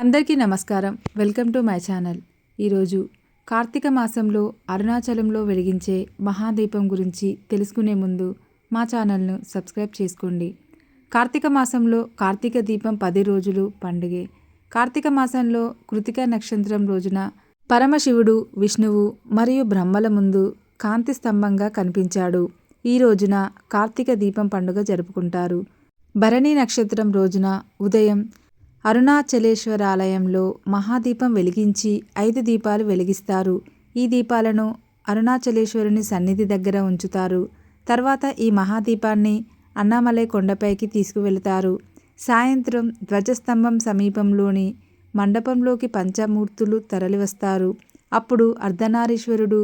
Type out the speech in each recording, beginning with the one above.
అందరికీ నమస్కారం. Welcome to my channel. ఈరోజు కార్తీక మాసంలో అరుణాచలంలో వెలిగించే మహాదీపం గురించి తెలుసుకునే ముందు మా ఛానల్ను సబ్స్క్రైబ్ చేసుకోండి. కార్తీక మాసంలో కార్తీక దీపం పది రోజులు పండుగే. కార్తీక మాసంలో కృతిక నక్షత్రం రోజున పరమశివుడు విష్ణువు మరియు బ్రహ్మల ముందు కాంతి స్తంభంగా కనిపించాడు. ఈ రోజున కార్తీక దీపం పండుగ జరుపుకుంటారు. భరణి నక్షత్రం రోజున ఉదయం అరుణాచలేశ్వరాలయంలో మహాదీపం వెలిగించి ఐదు దీపాలు వెలిగిస్తారు. ఈ దీపాలను అరుణాచలేశ్వరుని సన్నిధి దగ్గర ఉంచుతారు. తర్వాత ఈ మహాదీపాన్ని అన్నామలై కొండపైకి తీసుకువెళతారు. సాయంత్రం ధ్వజస్తంభం సమీపంలోని మండపంలోకి పంచమూర్తులు తరలివస్తారు. అప్పుడు అర్ధనారీశ్వరుడు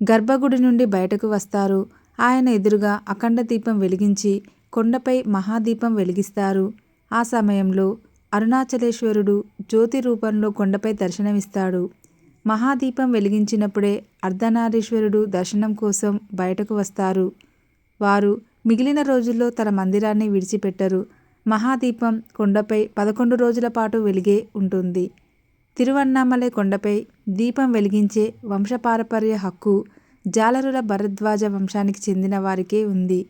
గర్భగుడి నుండి బయటకు వస్తారు. ఆయన ఎదురుగా అఖండ దీపం వెలిగించి కొండపై మహాదీపం వెలిగిస్తారు. ఆ సమయంలో అరుణాచలేశ్వరుడు జ్యోతి రూపంలో కొండపై దర్శనమిస్తాడు. మహాదీపం వెలిగించినప్పుడే అర్ధనారీశ్వరుడు దర్శనం కోసం బయటకు వస్తారు. వారు మిగిలిన రోజుల్లో తన మందిరాన్ని విడిచిపెట్టరు. మహాదీపం కొండపై పదకొండు రోజుల పాటు వెలిగే ఉంటుంది. తిరువన్నామలై కొండపై దీపం వెలిగించే వంశపారపర్య హక్కు జాలరుల భరద్వాజ వంశానికి చెందిన వారికే ఉంది.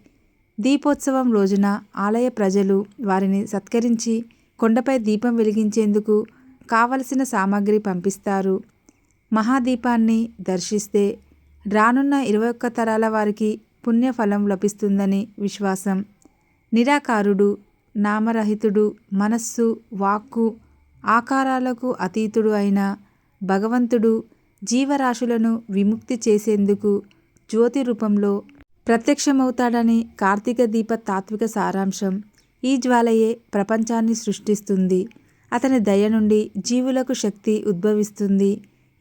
దీపోత్సవం రోజున ఆలయ ప్రజలు వారిని సత్కరించి కొండపై దీపం వెలిగించేందుకు కావలసిన సామాగ్రి పంపిస్తారు. మహాదీపాన్ని దర్శిస్తే రానున్న ఇరవై ఒక్క తరాల వారికి పుణ్యఫలం లభిస్తుందని విశ్వాసం. నిరాకారుడు నామరహితుడు మనస్సు వాక్కు ఆకారాలకు అతీతుడు అయిన భగవంతుడు జీవరాశులను విముక్తి చేసేందుకు జ్యోతి రూపంలో ప్రత్యక్షమవుతాడని కార్తీక దీప తాత్విక సారాంశం. ఈ జ్వాలయే ప్రపంచాన్ని సృష్టిస్తుంది. అతని దయ నుండి జీవులకు శక్తి ఉద్భవిస్తుంది.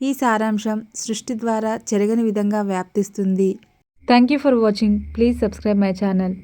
ఈ సారాంశం సృష్టి ద్వారా చెరగని విధంగా వ్యాప్తిస్తుంది. Thank you for watching please subscribe my channel